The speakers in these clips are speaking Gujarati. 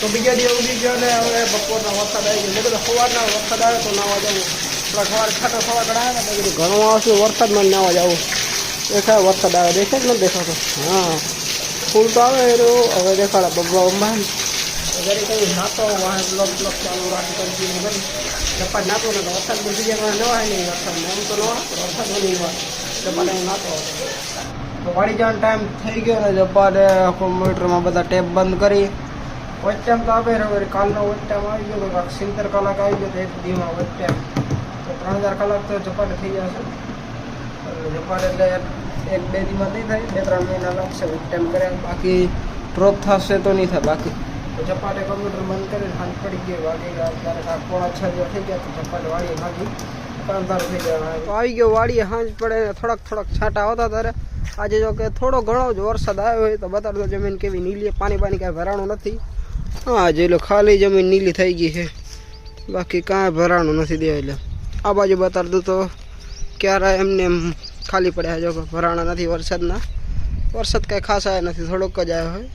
તો બીજા દિવસ ઉડી ગયો ને હવે બપોરના વરસાદ આવી ગયો. મેં કીધું સવારના વરસાદ આવે તો નાવા જવું થોડા સવારે છાંટા સવાર ઘણા ને કીધું આવશે, વરસાદમાં નાવા જવું દેખાય વરસાદ આવે, દેખાય જ નથી દેખાતો? હા. ફૂલ તો આવે એનું હવે દેખાડે બગવા બબ્બા ઘરે કઈ નાતો, વાહન બ્લોક નાતો ને તો વરસાદ બધી જગ્યાએ નહીં વરસાદ. એમ તો વરસાદ નહીં હોય ચપ્પા હું નાતો. તો વાળી જવાનો ટાઈમ થઈ ગયો ને જબ્બાને કોમ્પ્યુટરમાં બધા ટેપ બંધ કરી. વચ ટાઈમ તો આપે હવે કાલનો વચ ટાઈમ આવી ગયો તો કાંઈક સિત્તેર કલાક આવી ગયો તો એક દીમાં વચ ટાઈમ તો ત્રણ હજાર કલાક તો જપાટે થઈ જશે એટલે જપાટ એટલે એક બે દીમાં નહીં થાય બે ત્રણ મહિના લાગશે વચ ટાઈમ કર્યા બાકી ડ્રોપ થશે તો નહીં થાય બાકી તો ચપાટે કમ્પ્યુટર બંધ કરીને સાંજ પડી ગઈ વાગી ગયા ત્યારે કાંઈક પોણા છ જેવા થઈ ગયા તો ચપાટે વાળીએ ભાગી અંધારું થઈ ગયા આવી ગયો વાળીએ સાંજ પડે ને થોડાક થોડાક છાંટા આવતા ત્યારે આજે જો કે થોડો ઘણો જ વરસાદ આવ્યો હોય તો બતાડતો જમીન કેવી નીલી પાણી પાણી કાંઈ ભરાણું નથી હા જે ખાલી જમીન નીલી થઈ ગઈ છે બાકી કાંઈ ભરાણું નથી દે એટલે આ બાજુ બતાડતું તો ક્યારે એમને એમ ખાલી પડ્યા જો કે ભરાણા નથી વરસાદના વરસાદ કાંઈ ખાસ આવ્યા નથી થોડોક જ આવ્યો હોય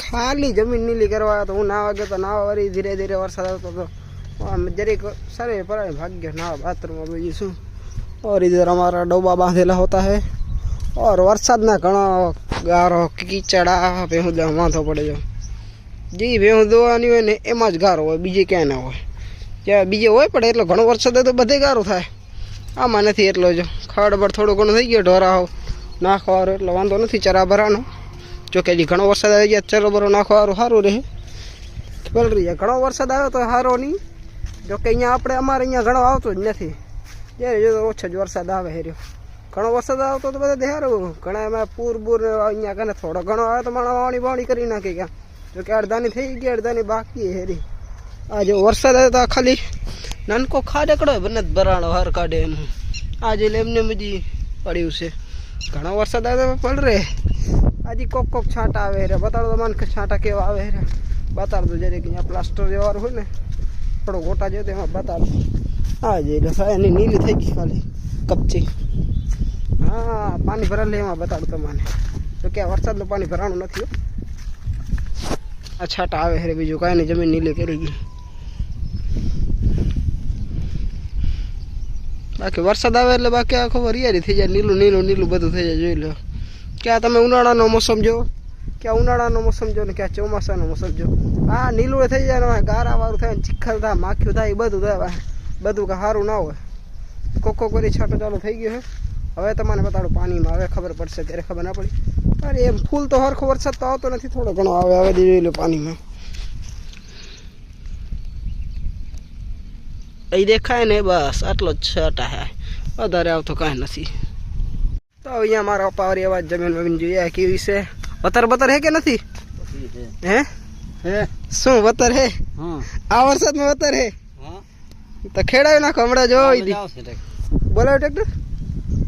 ખાલી જમીન નીલી કરવા આવ્યો તો હું નાવા ગયો તો નાવા વળી ધીરે ધીરે વરસાદ આવતો હતો આમ જરીક સારી પરાય ભાગ્ય નાવા બાથરૂમમાં બીજું શું और इधर हमारा डोबा बांधेला होता है और વરસાદના ઘણો ગારો કીચડા ભેહું દેવા વાંધો પડે જો જે ભેહું દોવાની હોય ને એમાં જ ગારો હોય, બીજે ક્યાં ના હોય. જ્યાં બીજે હોય પણ એટલો ઘણો વરસાદ તો બધે ગારો થાય. આમાં નથી એટલો જો. ખડબડ થોડું ઘણો થઈ ગયો, ઢોરા હોવ નાખવાળો એટલો વાંધો નથી, ચરા ભરાનો. જો હજી ઘણો વરસાદ આવી ગયા ચરો બરો નાખવાળું સારું રહે. પલરી જાય, ઘણો વરસાદ આવ્યો તો સારો નહીં. જોકે અહીંયા આપણે, અમારે અહીંયા ઘણો આવતો જ નથી. જ્યારે જો ઓછો જ વરસાદ આવે હેર્યો. ઘણો વરસાદ આવતો તો બધા દેહારું. ઘણા એમાં પૂર બૂર, અહીંયા કને થોડો ઘણો આવે તો માણા વાણી વાવણી કરી નાખી ગયા જો કે અડધાની થઈ ગઈ અડધાની બાકી હેરી આ જો વરસાદ આવે તો આ ખાલી નાનકો ખાડકડો બને ભરાણો હર કાઢે એનું આજે એટલે એમને બધી પડ્યું છે ઘણો વરસાદ આવે તો પડ રે આજે કોક કોક છાંટા આવે રે બતાડો તો મને છાંટા કેવા આવે રે બતાડતો જરીક અહીંયા પ્લાસ્ટર જેવાનું હોય ને થોડો ગોટા જેવો તો એમાં બતાડો હા જે એટલે એની નીલી થઈ ગઈ ખાલી કપચી હા પાણી ભરાલે એમાં બતાડું તમને તો કે આ વરસાદનું પાણી ભરાણું નથી હો. આ છાંટા આવે છે બીજું કાંઈ નહીં, જમીન નીલી કરી ગઈ. બાકી વરસાદ આવે એટલે બાકી આ ખબર યારી થઈ જાય, નીલું નીલું નીલું બધું થઈ જાય, જોઈ લો. ક્યાં તમે ઉનાળાનો મોસમ જો ક્યાં ઉનાળાનો મોસમ જો ને ક્યાં ચોમાસાનો મોસમ જો આ નીલું થઈ જાય ને ગારા વાળું થાય ને ચીખલ થાય, માખ્યું થાય બધું થાય બધું કાંઈ સારું ના હોય. કોકો કરી છાંટો ચાલુ થઈ ગયો છે. હવે તમને બતાડું પાણીમાં હવે ખબર પડશે ત્યારે ખબર ના પડી અરે એમ ફૂલ તો હરખો વરસાદ તો આવતો નથી થોડો ઘણો આવે હવે જોઈ લો પાણીમાં અહીં દેખાય ને બસ આટલો જ છાંટા હે વધારે આવતો કાંઈ નથી તો અહીંયા મારા પપ્પા વાળી અવાજ જમીન વમીન જોઈએ કેવી છે વતર બતર હે કે નથી હે હે શું વતર હે હા આ વરસાદમાં વતર હે હા તો ખેડાવી નાખો હમણાં જોઈ દી આવશે ટેક બોલાવ ટ્રેક્ટર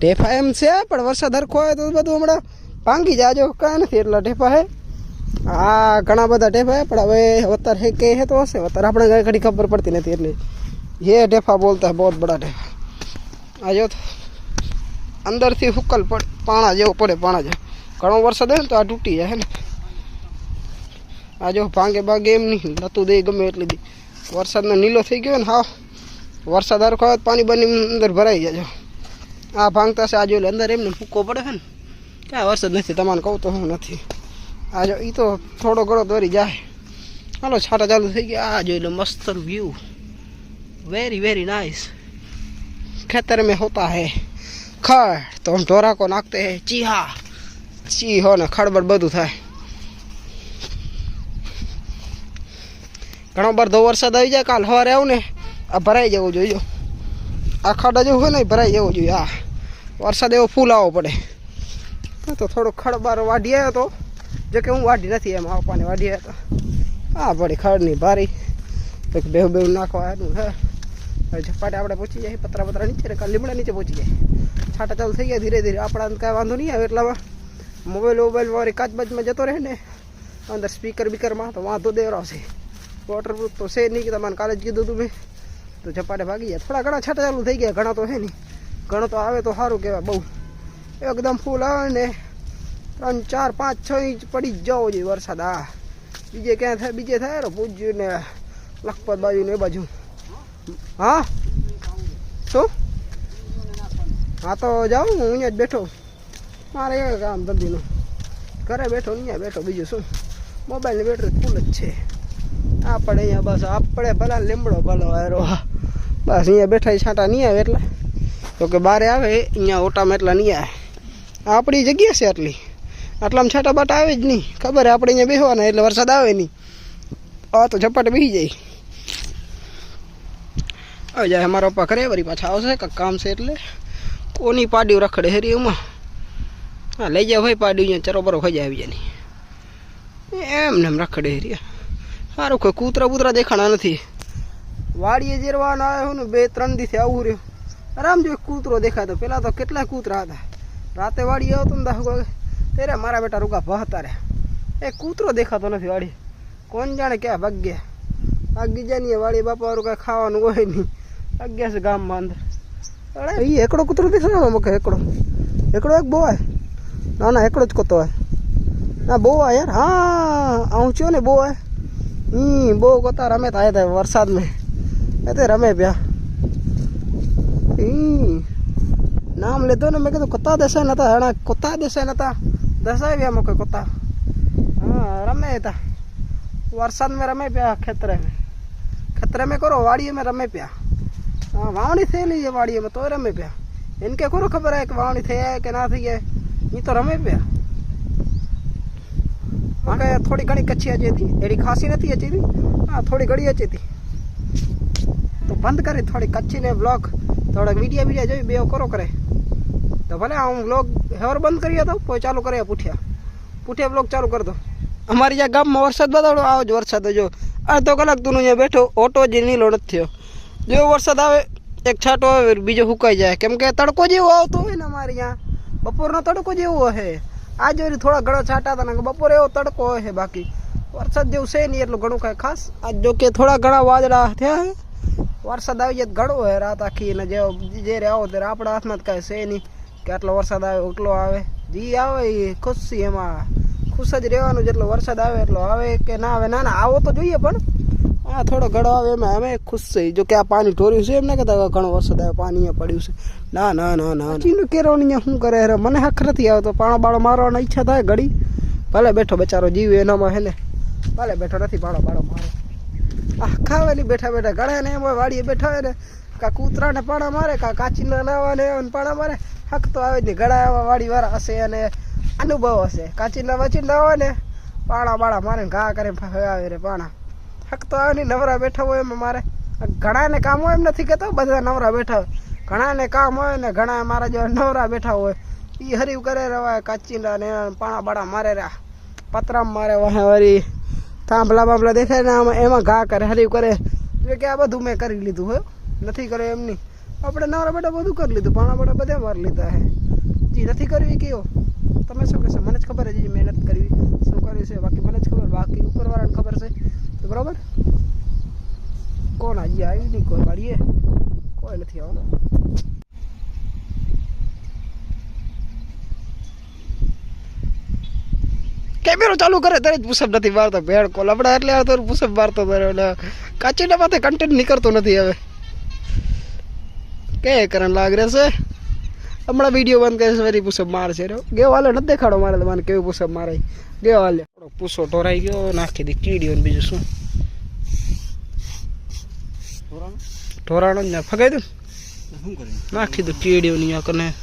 ઠેફા એમ છે પણ વરસાદ હરખો આવે તો બધું હમણાં ભાંગી જાજો કાંઈ નથી એટલા ઠેફા હે હા ઘણા બધા ઠેફા હે પણ હવે વતર હે કે હે તો હશે વતર આપણે કાંઈ ઘડી ખબર પડતી નથી એટલે ये ઠેફા બોલતા है बहुत बड़ा ઠેફા આ જો તો અંદરથી હુકલ પડ પાણા જેવો પડે પાણા જેવો ઘણો વરસાદ હોય ને તો આ તૂટી જાય હે ને આ જો ભાંગે ભાગે એમ નહીં લતું દે ગમે એટલી દી વરસાદનો નીલો થઈ ગયો ને હા વરસાદ હરખો આવે તો પાણી બની અંદર ભરાઈ જાય જો આ ભાંગતા છે આ જો અંદર એમને ફૂકો પડે છે ને ક્યાં વરસાદ નથી તમારે કહું તો હું નથી આ જો એ તો થોડો ઘણો દોરી જાય હાલો છાટા ચાલુ થઈ ગયા આ જોઈ લો મસ્ત વ્યૂ वेरी वेरी नाइस खेतर में होता है खड़ तो हम ढोरा को नाखते हैं चीहा ची हो ને ખડબડ બધું થાય ઘણો બધો વરસાદ આવી જાય કાલ સવારે આવું ને આ ભરાઈ જવું જોઈએ આ ખાડા જેવું હોય ને ભરાઈ જવું જોઈએ આ વરસાદ એવો ફૂલ આવવો પડે. તો થોડો ખડબાર વાઢી આવ્યો તો, જો કે હું વાઢી નથી, એમ આવવાની વાઢી આવ્યો તો. હા પડી ખડની ભારી. તો કે બેહુ બેહુ નાખવા આવ્યું હે. ઝપાટે આપણે પહોંચી જાય, પતરા પતરા નીચે ને લીમડા નીચે પહોંચી જાય. છાટા ચાલુ થઈ ગયા ધીરે ધીરે આપણા કાંઈ વાંધો નહીં આવે એટલામાં. મોબાઈલ મોબાઈલ વાળી કાચ બાજમાં જતો રહે ને, અંદર સ્પીકર બીકરમાં, તો વાંધો દેવરો આવશે વોટરપ્રૂફ તો છે નહીં, કે તમારે કાલે જ કીધું હતું મેં. તો ઝપાટે ભાગી ગયા થોડા ઘણા છાટા ચાલુ થઈ ગયા. ઘણા તો છે નહીં. ઘણો તો આવે તો સારું કહેવાય બહુ. એકદમ ફૂલ આવે ને ત્રણ, ચાર, પાંચ, છ ઇંચ પડી જ જવો જોઈએ વરસાદ. આ બીજે ક્યાં થાય? બીજે થાય ને પૂજ્યું ને લખપત બાજુ ને એ બાજુ. હા? શું? હા તો જાઉં હું અહીંયા જ બેઠો. મારે એ કામ ધંધીનું. ઘરે બેઠો, અહીંયા બેઠો. બીજું શું? મોબાઈલની બેટરી ફૂલ જ છે. આપણે અહીંયા બસ આપણે ભલા લીમડો ભલો હારો બસ અહીંયા બેઠા છાંટા નહીં આવે એટલે. તો કે બારે આવે, અહીંયા ઓટામાં એટલા નહીં આવે. આપણી જગ્યા છે આટલી. આટલામાં છાંટા બાટા આવે જ નહીં. ખબર આપણે અહીંયા બેસવાના એટલે વરસાદ આવે નહીં. આ તો ઝપાટે બેસી જાય. હવે જાય અમારો પપ્પા ઘરે, વળી પાછા આવશે, કંઈક કામ છે એટલે. કોની પાડ્યું રખડે હેરી એમાં? હા, લઈ જાવ ભાઈ પાડ્યું અહીંયા ચરો બરો ખજા આવી જાય એમ ને એમ રખડે હેરી સારું, કોઈ કૂતરા બૂતરા દેખાણા નથી. વાડીએ જેરવાનો આવ્યો ને બે ત્રણ દિવસે આવું રહ્યું. આરામ જો કૂતરો દેખાતો પેલા તો કેટલા કૂતરા હતા. રાતે વાડી આવતો ને દાખલો ત્યારે મારા બેટા રૂગા ભહતા રહ્યા. એ કૂતરો દેખાતો નથી વાડી કોણ જાણે ક્યાં ભાગ્યા ભાગી જાય વાડી બાપા વાળું કાંઈ ખાવાનું હોય નહીં. ભાગ્યા છે ગામમાં અંદર. અરે એ એકડો કૂતરો દેખાડો મકે એકડો? એકડો એક બોવાય. ના ના, એકડો જ કોતો હોય. ના બોવા યાર. હા, આવું છું ને બોવાય. હમ બહુ કોતા રમે થાય થાય વરસાદ में कहते रमे प्या नाम ले दो ना, मैं कुत्ता दसा ना था ना? कुत्ता दसा ना था दसा भी मुख्य कुत्ता। हाँ, रमे था वर्षा में रमे प्या खतरे में। खेतरे में करो वाड़ी में रमे प्या हाँ वाणी थे ली है वाड़ी में तो रमे प्या इनके करो खबर है कि वाणी थे कि ना थी ये? ये तो रमे प्या हाँ, थोड़ी घड़ी कच्ची अचे थी एड़ी खासी नहीं अचे थी हाँ थोड़ी घड़ी अचे थी બંધ કરી થોડી કચ્છી ને બ્લોગ થોડાક વિડીયો વિડીયો જોઈ બે કરો કરે તો ભલે હું બ્લોગ હેવર બંધ કરી હતો પછી ચાલુ કરે પૂઠ્યા પૂઠ્યા બ્લોગ ચાલુ કરી દો અમારી જ્યાં ગામમાં વરસાદ બતાવડો આવો જ વરસાદ જો અડધો કલાક તું અહીંયા બેઠો ઓટો જ નીલો નથી થયો જેવો વરસાદ આવે એક છાંટો આવે બીજો સુકાઈ જાય કેમ કે તડકો જેવો આવતો હોય ને અમારે ત્યાં બપોરનો તડકો જેવો હે આજે વળી થોડા ઘણા છાંટા હતા ને બપોરે એવો તડકો હોય છે બાકી વરસાદ જેવું છે નહીં એટલું ઘણું કાંઈ ખાસ આજ જો કે થોડા ઘણા વાદળા થયા હે વરસાદ આવી જાય ઘડો હોય રાત આખી ને જે જે આવો ત્યારે આપણા હાથમાં જ કાંઈ છે નહીં કે આટલો વરસાદ આવે, એટલો આવે. જે આવે એ ખુશી એમાં. ખુશ જ રહેવાનું જેટલો વરસાદ આવે એટલો આવે કે ના આવે. ના ના, આવો તો જોઈએ પણ. હા, થોડો ઘડો આવે એમાં. અમે ખુશ થઈ જો કે આ પાણી ઢોર્યું છે એમ ના કહેતા ઘણો વરસાદ આવે, પાણી પડ્યું છે. ના ના ના ના ચીનું કેરવાની અહીંયા શું કરે રે મને હક નથી આવતો. પાણો બાળો મારવાની ઈચ્છા થાય ઘડી. ભલે બેઠો બેચારો જીવ એનામાં, હે ભલે બેઠો નથી, પાણો બાળો મારો. ખાવાની બેઠા બેઠા ઘણા ને એમાં વાડીએ બેઠા હોય ને કા કૂતરાને પાણા મારે કા કાચીના નાવા ને પાણા મારે. હક તો આવે જ નહીં ઘણા એવા વાડી વાળા હશે અને અનુભવ હશે. કાચીના વાચીના આવે ને પાણા બાળા મારે ઘા કરે આવે રે પાણા. હક તો આવે નહીં, નવરા બેઠા હોય એમાં મારે ઘણાને કામ હોય એમ નથી કહેતો, બધા નવરા બેઠા હોય. ઘણાને કામ હોય ને ઘણા મારા જેવા નવરા બેઠા હોય. એ હરીવ કરે રવાય કાચીના ને પાણા બાળા મારે રહ્યા. પતરામ મારે વાહે વળી. થાંભલા બાંભલા દેખાય ને આમાં એમાં ઘા કરે હરીવ કરે એટલે કે આ બધું મેં કરી લીધું હોય નથી કર્યું એમ નહીં આપણે નવરા બેટા બધું કરી લીધું પાણા બાળા બધે મારી લીધા હે જી નથી કરવી કેવો તમે શું કહેશો મને જ ખબર છે જે મહેનત કરવી શું કર્યું છે બાકી મને જ ખબર બાકી ઉપરવાળાને ખબર છે તો બરાબર કોણ હજી આવ્યું નહીં કોઈ વાળીએ કોઈ નથી આવવાનું કેમેરો ચાલુ કરે ત્યારે જ પુષપ નથી મારતો, ભેળ કોલ. આપણા એટલે તો પુષપ મારતો હતો એટલે કાચીના માથે કન્ટેન્ટ નીકળતો નથી હવે. કે કરણ લાગ રહેશે હમણાં વીડિયો બંધ કરે છે ફરી પુષપ મારશે. રહ્યો? ગયો હાલે, નથી દેખાડો મારે તો મને કેવું પુષપ મારે. ગયો હાલે. થોડો પૂસો ઢોરાઈ ગયો, નાખી દી કીડીઓ ને બીજું શું? ઢોરાણો? જ ને, ફગાઈ દઉં નાખી દઉં કીડીઓ ની આ કને.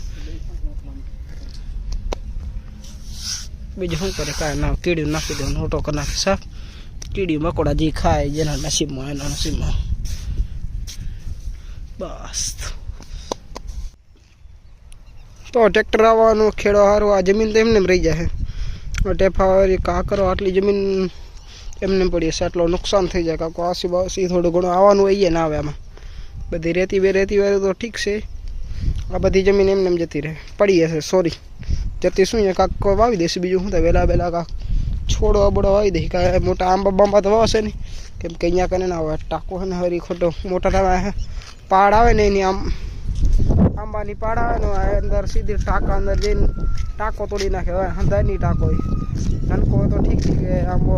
બીજું શું કરે? કાંઈ ના કીડી નાખી દઉં ઓટો કરી નાખી, સાફ. કીડી મકોડા જે ખાય, જેના નસીબમાં, એના નસીબમાં. બસ. તો ટ્રેક્ટર આવવાનું, ખેડો હારું, આ જમીન તો એમને એમ રહી જાય ટેફા કાકરો આટલી જમીન એમને પડી હશે. આટલો નુકસાન થઈ જાય, કાકો આસી બાસી થોડું ઘણું આવવાનું હોય ના આવે આમાં. બધી રેતી બે રેતી વાળી તો ઠીક છે. આ બધી જમીન એમને એમ જતી રહે. પડી હશે સોરી જતી શું છે કાંક કોઈ વાવી દેશે બીજું શું થાય વહેલા વહેલા કાંક છોડો અબડો વાવી દે કાંઈ મોટા આંબા બાંબા તો વાવશે નહીં કેમ કે અહીંયા કને ના હોય ટાંકો છે ને હરી ખોટો મોટા ટાણા પાડ આવે ને એની આમ આંબાની પાડ આવે ને આ અંદર સીધી ટાંકા અંદર જઈને ટાંકો તોડી નાખે હવે હંધારની ટાંકો હોય નાનકો હોય તો ઠીક છે કે આંબો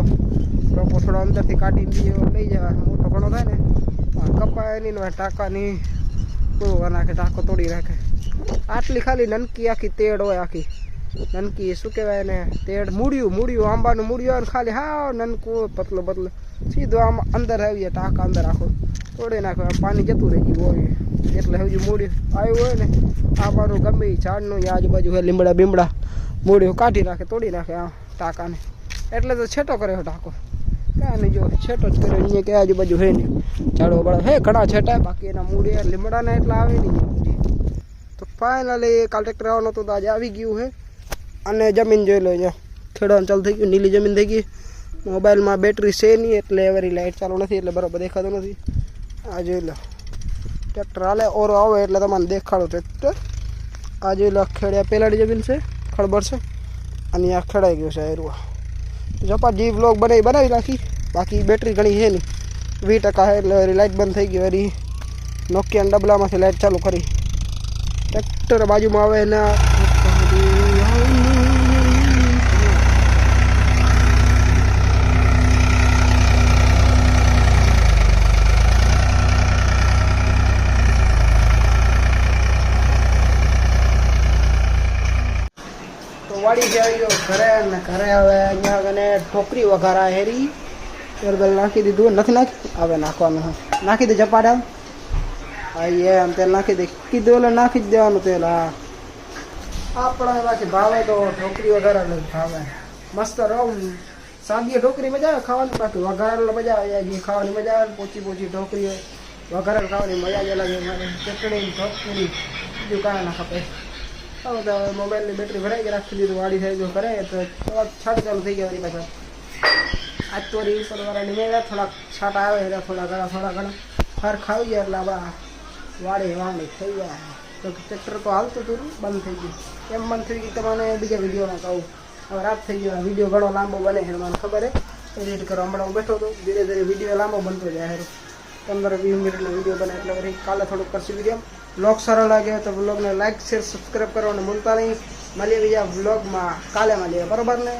લોકો થોડો અંદરથી કાઢીને બીજો લઈ જવા મોટો ઘણો થાય ને આ કપાય નહીં ને ટાંકાની પૂરું નાખે ટાંકો તોડી નાખે આટલી ખાલી નનકી આખી તેડ હોય આખી નનકી, શું કહેવાય ને તેડ મૂળિયું મૂડ્યું આંબાનું મૂળિયું આવે ખાલી હાવ નનકું પતલું પતલું. સીધું આમ અંદર આવી જાય ટાંકા અંદર આખો. તોડી નાખો પાણી જતું રહી ગયું હોય. એટલે હજુ મૂડ્યું આવ્યું હોય ને, આંબાનું ગમે ઝાડનું એ આજુબાજુ હોય લીમડા બીમડા, મૂળિયું કાઢી નાખે, તોડી નાખે આ ટાંકાને. એટલે તો છેટો કર્યો ટાંકો. કાંઈ નહીં, જો છેટો જ કર્યો, અહીંયા કે આજુબાજુ હોય નહીં. ઝાડો બળો હે, ઘણા છેટા, બાકી એના મૂળિયા લીમડાના એટલા આવે નહીં. તો ફાઇનલી કાલ ટ્રેક્ટર આવવાનું હતું, તો આજે આવી ગયું છે અને જમીન જોઈ લો અહીંયા. ખેડવાનું ચાલુ થઈ ગયું, નીલી જમીન થઈ ગઈ. મોબાઈલમાં બેટરી છે નહીં એટલે એવરી લાઇટ ચાલુ નથી, એટલે બરાબર દેખાતું નથી. આ જોઈ લો. ટ્રેક્ટર હાલે, ઓરો આવે એટલે તમને દેખાડો ટ્રેક્ટર. આ જોઈ લો, ખેડ્યા પેલાડી જમીન છે ખળબળ છે. અને આ ખેડાઈ ગયું છે એરવા. જપા જી લોક બનાવી બનાવી નાખી. બાકી બેટરી ઘણી છે નહીં. વીસ ટકા છે એટલે એરી લાઇટ બંધ થઈ ગઈ એરી નોકિયા ડબલામાંથી લાઇટ ચાલુ કરી. ટ્રેક્ટર બાજુમાં આવે એના તો વાડી જે ઘરે ને ઘરે હવે અહીંયા કને ઠોકરી વઘારા હેરી. તેલ નાખી દીધું. નથી નાખી હવે નાખવાનું, હા. નાખી દે જપાડા. હા, એ આમ તેલ નાખી દે. કીધું એટલે નાખી જ દેવાનું તેલ, હા. આપણે બાકી ભાવે તો ઢોકરી વઘારા જ ભાવે. મસ્ત રહું. સાદી ઢોકરી મજા આવે ખાવાની? બાકી વઘારેલો મજા આવે. જાય ખાવાની મજા આવે પોચી પોચી ઢોકરી હોય ખાવાની મજા જ અલગ ચટણી ઢોકરી બીજું કાંઈ ના ખપે. હવે, તો મોબાઈલની બેટરી ભરાઈ ગઈ, રાખી દીધું વાડી થઈ ગયું કરે તો થોડાક છાટ ચાલુ થઈ ગયા વળી પાછા. આજ તો રીલ વાળા નિમેલા થોડાક છાટ આવે, એટલે થોડા ઘણા થોડા ઘણા. ફર ખાવી ગયા એટલે બા વાડી વાવણી થઈ ગયા. તો ટ્રેક્ટર તો હાલતું હતું, બંધ થઈ ગયું. એમ બંધ થઈ ગયું? તમારે બીજા વિડીયોમાં કહું. હવે રાત થઈ ગયો વીડિયો ઘણો લાંબો બને છે, મને ખબર છે. એડિટ કરવા હમણાં હું બેઠો હતો, ધીરે ધીરે વીડિયો લાંબો બનતો જાય પંદર વીસ મિનિટનો વીડિયો બને એટલે વળી કાલે થોડુંક કરશું વીડિયો બ્લોગ સારો લાગ્યો તો બ્લોગને લાઇક શેર સબસ્ક્રાઈબ કરવાનું ભૂલતા નહીં. મળીએ બીજા બ્લોગમાં કાલે મળીએ. બરોબર ને?